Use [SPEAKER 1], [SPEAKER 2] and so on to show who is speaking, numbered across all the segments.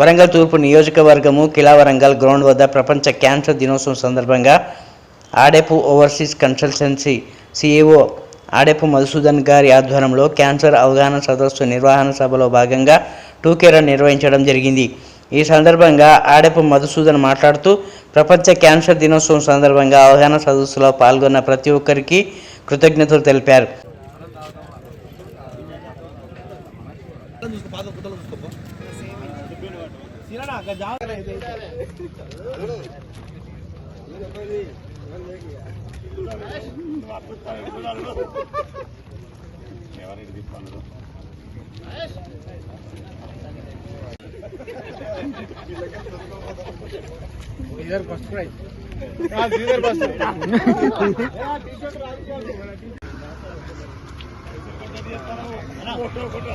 [SPEAKER 1] వరంగల్ తూర్పు నియోజకవర్గము కిలా వరంగల్ గ్రౌండ్ వద్ద ప్రపంచ క్యాన్సర్ దినోత్సవం సందర్భంగా Adepu overseas consultancy CEO Adepu Madhusudan గారి ఆధ్వర్యంలో క్యాన్సర్ అవగాహన సదస్సు నిర్వహణ సభలో భాగంగా టూకే రన్ నిర్వహించడం జరిగింది. ఈ సందర్భంగా ఆడెపు మధుసూదన్ మాట్లాడుతూ ప్రపంచ క్యాన్సర్ దినోత్సవం సందర్భంగా అవగాహన సదస్సులో పాల్గొన్న ప్రతి ఒక్కరికి కృతజ్ఞతలు తెలిపారు. చూసుకో పాత గుట్టలో చూసుకోపో.
[SPEAKER 2] ఎవరికి first prize first photo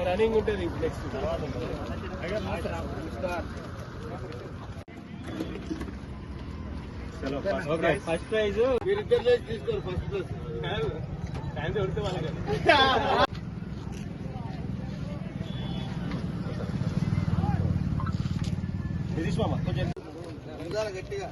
[SPEAKER 2] running ఉంటుంది నెక్స్ట్ ఫస్ట్ ప్రైజ్ మీరిద్దరు తీసుకోరు ఫస్ట్ ప్రైజ్ ఫ్యాన్స్ కొడితే వాళ్ళకి? నితీష్ మామ కొంచెం. గట్టిగా.